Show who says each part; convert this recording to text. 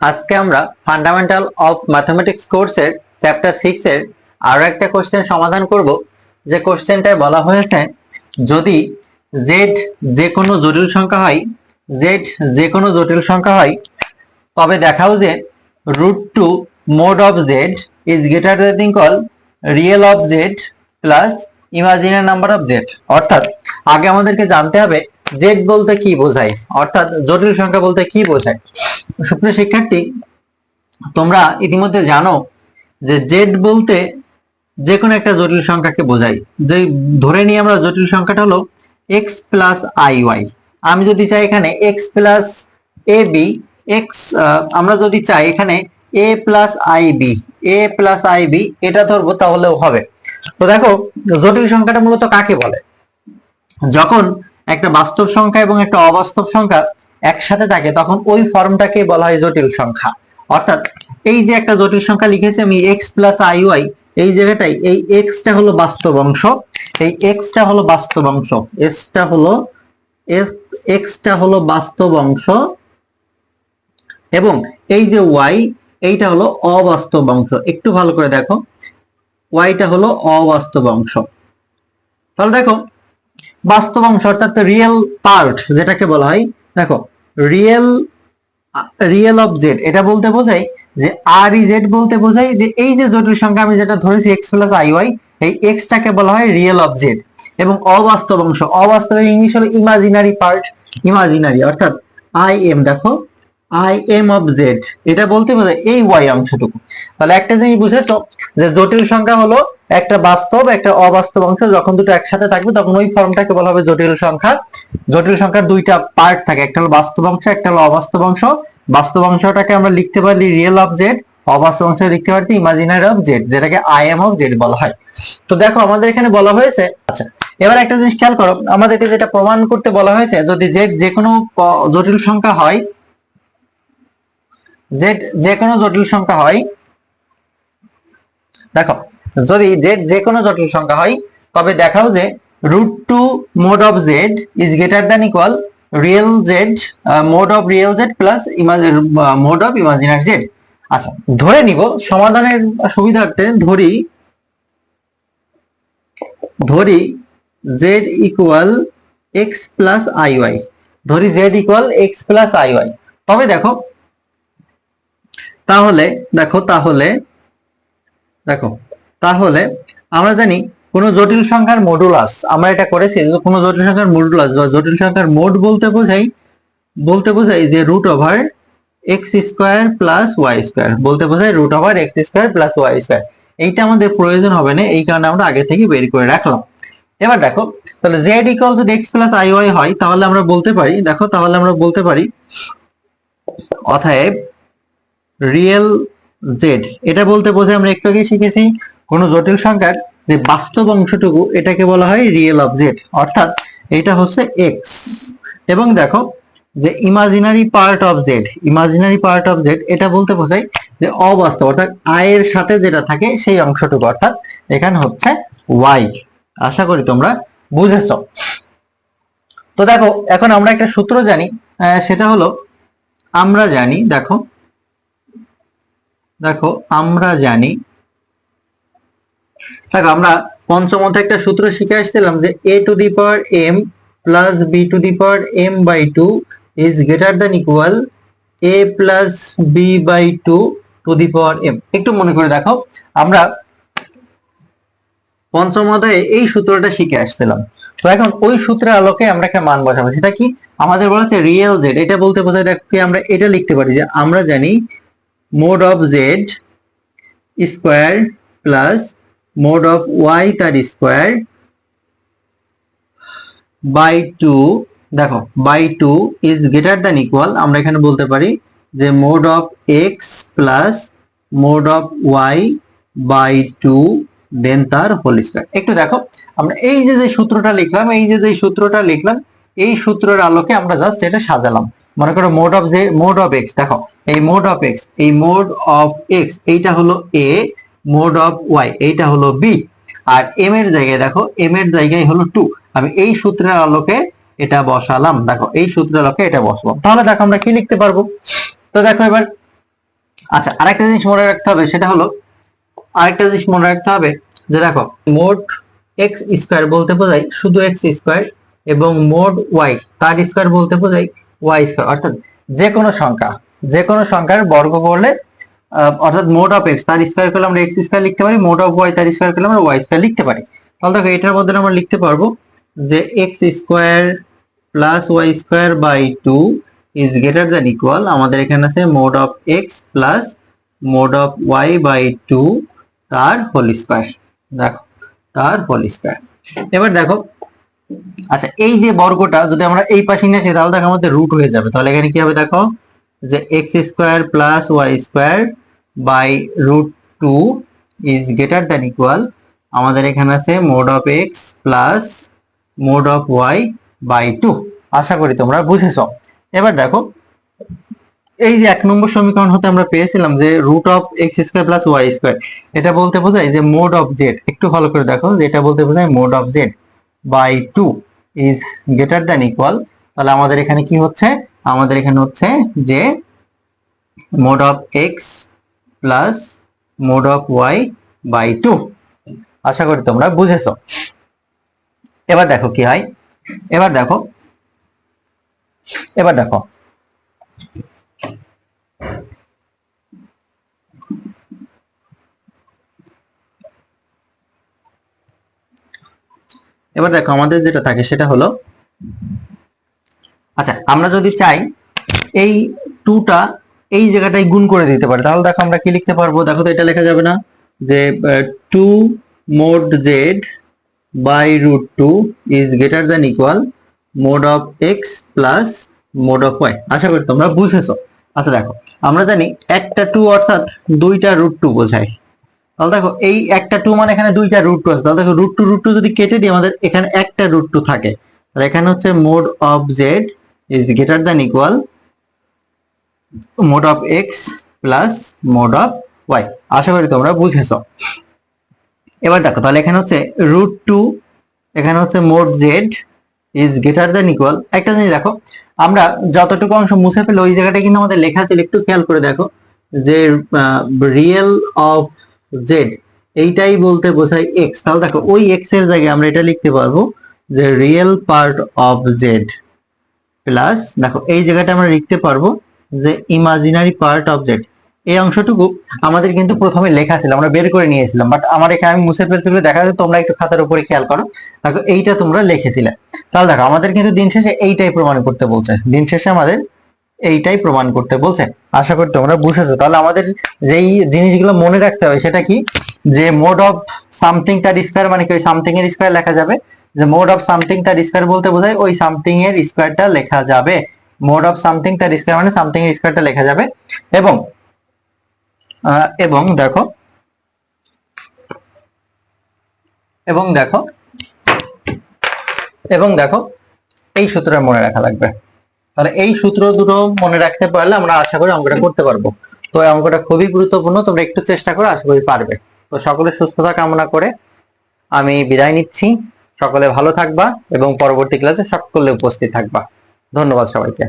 Speaker 1: আজকে আমরা fundamental of mathematics কোর্সের চ্যাপ্টার সিক্স এর আরও একটা কোশ্চেন সমাধান করব। যে কোশ্চেনটায় বলা হয়েছে, যদি জেড যে কোনো জটিল সংখ্যা হয় জেড যে কোনো জটিল সংখ্যা হয়, তবে দেখাও যে root two mod of Z is greater than equal real of Z plus imaginary number of Z অর্থাৎ, আগে আমাদেরকে জানতে হবে জেড বলতে কি বোঝায়? অর্থাৎ জটিল সংখ্যা বলতে কি বোঝায়? সুপ্রিয় শিক্ষার্থী, তোমরা ইতিমধ্যে জানো যে জেড বলতে যে কোনো একটা জটিল সংখ্যাকে বোঝায়। যে ধরে নিয়ে আমরা জটিল সংখ্যাটা হলো এক্স প্লাস আই ওয়াই আমি যদি চাই এখানে X plus A B X আমরা যদি চাই এখানে A plus I B A plus I B এটা ধরবো তাহলেও হবে। তো দেখো, জটিল সংখ্যাটা মূলত কাকে বলে? যখন একটা বাস্তব সংখ্যা এবং একটা অবাস্তব সংখ্যা একসাথে থাকে, তখন ওই ফর্মটাকে বলা হয় জটিল সংখ্যা। অর্থাৎ এই যে একটা জটিল সংখ্যা লিখেছি আমি এক্স প্লাস আই ওয়াই এই জায়গাটাই এই এক্সটা হলো বাস্তব অংশ, এই এক্সটা হলো বাস্তব অংশ এক্সটা হলো এক্সটা হলো বাস্তব অংশ, এবং এই যে ওয়াই এইটা হলো অবাস্তব অংশ। একটু ভালো করে দেখো ওয়াইটা হলো অবাস্তব অংশ। তাহলে দেখো বাস্তব অংশ, অর্থাৎ রিয়েল পার্ট যেটাকে বলা হয়, দেখো রিয়েল রিয়েল অফ জেড এটা বলতে বোঝাই যে আর ই জেড বলতে বোঝাই যে এই যে জটিল সংখ্যা আমি যেটা ধরেছি এক্স প্লাস আই ওয়াই এই এক্সটাকে বলা হয় রিয়েল অফ জেড এবং অবাস্তব অংশ। অবাস্তব ইংলিশ হলো ইমাজিনারি পার্ট ইমাজিনারি অর্থাৎ আই এম দেখো আই এম অফ জেড এটা বলতে বোঝায় এই ওয়াই অংশটুকু। তাহলে একটা জিনিস বুঝেছ যে জটিল সংখ্যা হলো একটা বাস্তব, একটা অবাস্তব অংশ, যখন দুটো একসাথে থাকবে, তখন ওই ফর্মটাকে বলা হবে জটিল সংখ্যা। জটিল সংখ্যার দুইটা পার্ট থাকে, একটা হলো বাস্তব অংশ, একটা হলো অবাস্তব অংশ। বাস্তব অংশটাকে আমরা লিখতে পারি রিয়েল জেড অবাস্তব অংশ লিখতে পারি ইমাজিনারি জেড যেটাকে আই এম জেড বলা হয়। তো দেখো, আমাদের এখানে বলা হয়েছে আচ্ছা এবার একটা জিনিস খেয়াল করো, আমাদেরকে যেটা প্রমাণ করতে বলা হয়েছে, যদি জেড যে কোনো জটিল সংখ্যা হয় জেড যে কোনো জটিল সংখ্যা হয়, দেখো যদি জেড যে কোনো জটিল সংখ্যা হয়, তবে দেখাও যে root two mod of Z is greater than equal real Z mod of real Z plus mod of imaginary Z আচ্ছা ধরে নিব, সমাধানের সুবিধার্থে ধরি ধরি Z equal X plus I Y ধরি Z equal X plus I Y তবে দেখো, তাহলে দেখো তাহলে, দেখো তাহলে আমরা জানি কোন জটিল সংখ্যার মডুলাস আমরা এটা করেছি কোনো জটিল সংখ্যার মডুলাস বা জটিল সংখ্যার মোড বলতে বোঝাই বলতে বোঝাই যে root over X square plus Y square বলতে বোঝাই root over X square plus Y square এইটা আমাদের প্রয়োজন হবে না, এই কারণে আমরা আগে থেকে বের করে রাখলাম। এবার দেখো, তাহলে জেড ইকুয়াল যদি এক্স প্লাস আই ওয়াই হয়, তাহলে আমরা বলতে পারি, দেখো, তাহলে আমরা বলতে পারি অতএব রিয়েল জেড এটা বলতে বোঝায় আমরা একটু আগে শিখেছি কোন জটিল সংখ্যার যে বাস্তব অংশটুকু এটাকে বলা হয় রিয়েল জেড অর্থাৎ এটা হচ্ছে এক্স এবং দেখো যে imaginary part of Z imaginary part of Z এটা বলতে বোঝায় যে অবাস্তব, অর্থাৎ আয়ের সাথে যেটা থাকে সেই অংশটুকু, অর্থাৎ এখানে হচ্ছে ওয়াই আশা করি তোমরা বুঝেছ। তো দেখো, এখন আমরা একটা সূত্র জানি সেটা হলো আমরা জানি, দেখো দেখো, আমরা জানি দেখো, আমরা পঞ্চম অধ্যায়ে একটা সূত্র শিখে আসছিলাম যে A to the power M plus B to the power M by two is greater than equal A plus B by two to the power M একটু মনে করে দেখো, আমরা পঞ্চম অধ্যায়ে এই সূত্রটা শিখে আসছিলাম। তো এখন ওই সূত্রের আলোকে আমরা একটা মান বসাবো। সেটা কি? আমাদের বলা হচ্ছে রিয়েল জেড এটা বলতে বোঝায় দেখো আমরা এটা লিখতে পারি যে আমরা জানি mod of z square plus mod of y তার স্কোয়ার বাই টু, দেখো, by two is greater than equal আমরা এখানে বলতে পারি যে mod of x plus mod of y by two then তার হোল স্কোয়ার একটু দেখো, আমরা এই যে যে সূত্রটা লিখলাম, এই যে যে সূত্রটা লিখলাম, এই সূত্রের আলোকে আমরা জাস্ট এটা সাজালাম। মনে করো মোড অফ যে, মোড অফ এক্স দেখো, এই মোড অফ এক্স এই মোড অফ এক্স এইটা হলো এ মোড অফ ওয়াই, এইটা হলো বি। আর এম এর জায়গায় দেখো এম এর জায়গায় হলো টু। আমি এই সূত্রের আলোকে এটা বসালাম। দেখো, এই সূত্রের আলোকে এটা বসবো। তাহলে দেখো আমরা কি লিখতে পারব? তো দেখো এবার আচ্ছা আরেকটা জিনিস মনে রাখতে হবে, সেটা হলো, আরেকটা জিনিস মনে রাখতে হবে, যে দেখো মোট এক্স স্কোয়ার বলতে বোঝায় শুধু এক্স স্কোয়ার এবং মোড ওয়াই তার স্কোয়ার বলতে বোঝায় ওয়াই স্কোয়ার অর্থাৎ যে কোনো সংখ্যা, যে কোনো সংখ্যার বর্গ করলে অর্থাৎ মোড অফ এক্স তার স্কোয়ার করলে আমরা এক্স স্কোয়ার লিখতে পারি মোড অফ ওয়াই তার স্কোয়ার করলে আমরা ওয়াই স্কোয়ার লিখতে পারি। তাহলে দেখো, এটার মধ্যে আমরা লিখতে পারব যে x square plus y square by two is greater than equal আমাদের এখানে আছে mod of x plus mod of y by two তার হোল স্কোয়ার দেখো, তার হোল স্কোয়ার এবার দেখো আচ্ছা এই যে বর্গটা যদি আমরা এই পাশে নিয়ে আসি, তাহলে দেখো আমাদের রুট হয়ে যাবে। তাহলে এখানে কি হবে দেখো? যে x square plus y square by root two is greater than equal আমাদের এখানে আছে mod of x plus mod of y by two আশা করি তোমরা বুঝেছ। এবার দেখো, এই যে এক নম্বর সমীকরণ হতে আমরা পেয়েছিলাম যে root of x square plus y square এটা বলতে বোঝায় যে মোড অফ জেড একটু ভালো করে দেখো এটা বলতে বোঝায় mod of z by two is greater than equal তাহলে আমাদের এখানে কি হচ্ছে? আমাদের এখানে হচ্ছে যে mod of x plus mod of y by two আশা করি তোমরা বুঝেছ। এবার দেখো কি হয়। এবার দেখো। এবার দেখো। এবার দেখো আমাদের যেটা থাকে সেটা হলো আচ্ছা আমরা যদি চাই এই টুটা এই জায়গাটায় গুণ করে দিতে পারি। তাহলে দেখো আমরা কি লিখতে পারব? দেখো তো এটা লেখা যাবে না। যে two mod z by root two is greater than equal mod of x plus mod of y আশা করি তোমরা বুঝেছ। আচ্ছা দেখো, আমরা জানি একটা টু অর্থাৎ দুইটা রুট টু বোঝায়। তাহলে দেখো, এই একটা টু মানে এখানে দুইটা রুট টু আছে। তাহলে দেখো রুট টু রুট টু যদি কেটে দিই, আমাদের এখানে একটা রুট টু থাকে। তাহলে এখানে হচ্ছে mod of z is greater than equal mod of x plus mod of y আশা করি তোমরা বুঝেছ। এবার দেখো, তাহলে এখানে হচ্ছে রুট টু এখানে হচ্ছে mod z is greater than equal একটা জিনিস দেখো, আমরা যতটুকু অংশ মুছে ফেলে, ওই জায়গাটা কিন্তু আমাদের লেখা ছিল, একটু খেয়াল করে দেখো, যে রিয়েল অফ জেড এইটাই বলতে বোঝায় এক্স তাহলে দেখো, ওই এক্সের জায়গায় আমরা এটা লিখতে পারব, যে real part of z plus দেখো, এই জায়গাটা আমরা লিখতে পারব যে ইমাজিনারি পার্ট জেড এই অংশটুকু আমাদের কিন্তু প্রথমে লেখা ছিল, আমরা বের করে নিয়েছিলাম। বাট আমার এখানে আমি মুছে ফেলতে বলে দেখা যাচ্ছে তোমরা একটু খাতার উপরে খেয়াল করো। দেখো, এইটা তোমরা লিখেছিলে। তাহলে দেখো, আমাদের কিন্তু দিন শেষে এইটাই প্রমাণ করতে বলছে। দিন শেষে আমাদের এইটাই প্রমাণ করতে বলছে। আশা করি তোমরা বুঝেছ। তাহলে আমাদের যেই জিনিসগুলো মনে রাখতে হবে, সেটা কি? যে মোড অফ সামথিং তার স্কোয়ার মানে কি? ওই সামথিং এর স্কোয়ার লেখা যাবে। যে মোড অফ সামথিং তার স্কোয়ার বলতে বোঝায় ওই সামথিং এর স্কোয়ারটা লেখা যাবে। মোড অফ সামথিং তার স্কোয়ার মানে সামথিং এর স্কোয়ারটা লেখা যাবে। এবং এবং দেখো এবং দেখো এবং দেখো, এই সূত্রটা মনে রাখা লাগবে। তাহলে এই সূত্র দুটো মনে রাখতে পারলে আমরা আশা করি অঙ্কটা করতে পারব। তো এই অঙ্কটা খুবই গুরুত্বপূর্ণ, তোমরা একটু চেষ্টা করো, আশা করি পারবে। তো সকলের সুস্থতা কামনা করে আমি বিদায় নিচ্ছি। সকলে ভালো থাকবা এবং পরবর্তী ক্লাসে সকলে উপস্থিত থাকবা। ধন্যবাদ সবাইকে।